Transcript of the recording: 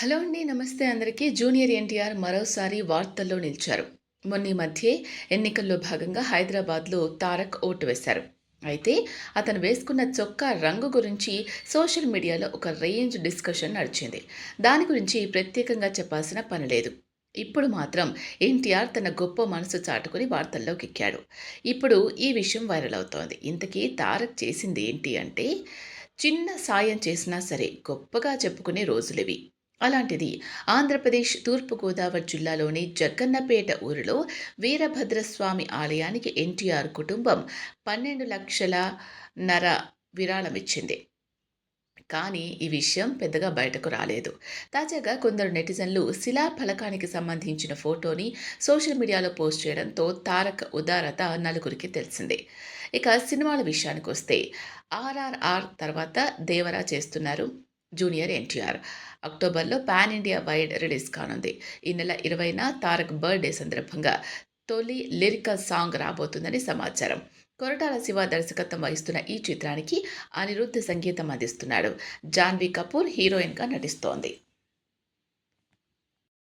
Hello అండి నమస్తే అందరికీ. జూనియర్ ఎన్టీఆర్ మరోసారి వార్తల్లో నిలిచారు. మొన్న మధ్య ఎన్నికల్లో భాగంగా హైదరాబాద్లో తారక్ ఓటు వేశారు. అయితే అతను వేసుకున్న చొక్కా రంగు గురించి సోషల్ మీడియాలో ఒక రేంజ్ డిస్కషన్ నడిచింది. దాని గురించి ప్రత్యేకంగా చెప్పాల్సిన పని లేదు. ఇప్పుడు మాత్రం ఎన్టీఆర్ తన గొప్ప మనసు చాటుకుని వార్తల్లోకి ఎక్కాడు. ఇప్పుడు ఈ విషయం వైరల్ అవుతోంది. ఇంతకీ తారక్ చేసింది ఏంటి అంటే చిన్న సాయం చేసినా సరే గొప్పగా చెప్పుకునే రోజులివి. అలాంటిది ఆంధ్రప్రదేశ్ తూర్పుగోదావరి జిల్లాలోని జగ్గన్నపేట ఊరిలో వీరభద్రస్వామి ఆలయానికి ఎన్టీఆర్ కుటుంబం పన్నెండు లక్షల నర విరాళమిచ్చింది కానీ ఈ విషయం పెద్దగా బయటకు రాలేదు. తాజాగా కొందరు నెటిజన్లు శిలా ఫలకానికి సంబంధించిన ఫోటోని సోషల్ మీడియాలో పోస్ట్ చేయడంతో తారక ఉదారత నలుగురికి తెలిసిందే. ఇక సినిమాల విషయానికి వస్తే ఆర్ఆర్ఆర్ తర్వాత దేవరా చేస్తున్నారు. జూనియర్ ఎన్టీఆర్. అక్టోబర్లో పాన్ ఇండియా వైడ్ రిలీజ్ కానుంది. ఈ నెల ఇరవైన తారక్ బర్త్డే సందర్భంగా తొలి లిరికల్ సాంగ్ రాబోతుందని సమాచారం. కొరటాల శివ దర్శకత్వం వహిస్తున్న ఈ చిత్రానికి అనిరుద్ధ సంగీతం అందిస్తున్నాడు. జాన్వీ కపూర్ హీరోయిన్గా నటిస్తోంది.